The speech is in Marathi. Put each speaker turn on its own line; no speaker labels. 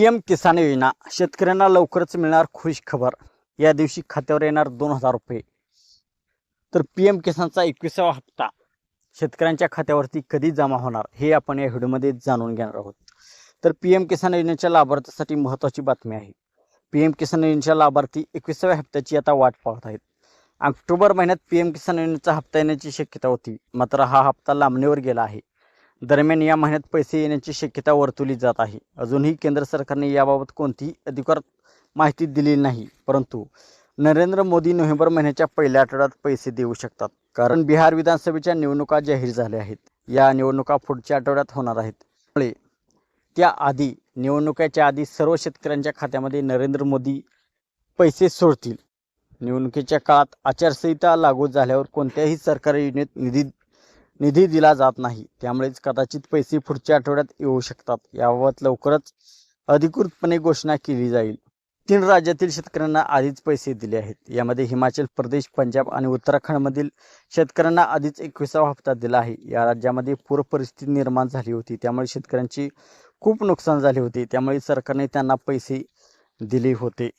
पी एम किसान योजना शेतकऱ्यांना लवकरच मिळणार खुश खबर. या दिवशी खात्यावर येणार दोन हजार रुपये. तर पी एम किसानचा एकविसावा हप्ता शेतकऱ्यांच्या खात्यावरती कधी जमा होणार हे आपण या व्हिडिओमध्ये जाणून घेणार आहोत. तर पी एम किसान योजनेच्या लाभार्थ्यासाठी महत्त्वाची बातमी आहे. पी एम किसान योजनेच्या लाभार्थी एकविसाव्या हप्त्याची आता वाट पाहत आहेत. ऑक्टोबर महिन्यात पी एम किसान योजनेचा हप्ता येण्याची शक्यता होती मात्र हा हप्ता लांबणीवर गेला आहे. दरम्यान या महिन्यात पैसे येण्याची शक्यता वर्तवली जात आहे. अजूनही केंद्र सरकारने याबाबत कोणतीही अधिकृत माहिती दिली नाही परंतु नरेंद्र मोदी नोव्हेंबर महिन्याच्या पहिल्या आठवड्यात पैसे देऊ शकतात कारण बिहार विधानसभेच्या निवडणुका जाहीर झाल्या आहेत. या निवडणुका पुढच्या आठवड्यात होणार आहेत. त्यामुळे त्याआधी निवडणुकीच्या आधी सर्व शेतकऱ्यांच्या खात्यामध्ये नरेंद्र मोदी पैसे सोडतील. निवडणुकीच्या काळात आचारसंहिता लागू झाल्यावर कोणत्याही सरकारी योजनेत निधी निधी दिला जात नाही. त्यामुळेच कदाचित पैसे पुढच्या आठवड्यात येऊ शकतात. याबाबत लवकरच अधिकृतपणे घोषणा केली जाईल. तीन राज्यातील शेतकऱ्यांना आधीच पैसे दिले आहेत. यामध्ये हिमाचल प्रदेश पंजाब आणि उत्तराखंडमधील शेतकऱ्यांना आधीच एकविसावा हप्ता दिला आहे. या राज्यामध्ये पूर परिस्थिती निर्माण झाली होती. त्यामुळे शेतकऱ्यांची खूप नुकसान झाले होते. त्यामुळे सरकारने त्यांना पैसे दिले होते.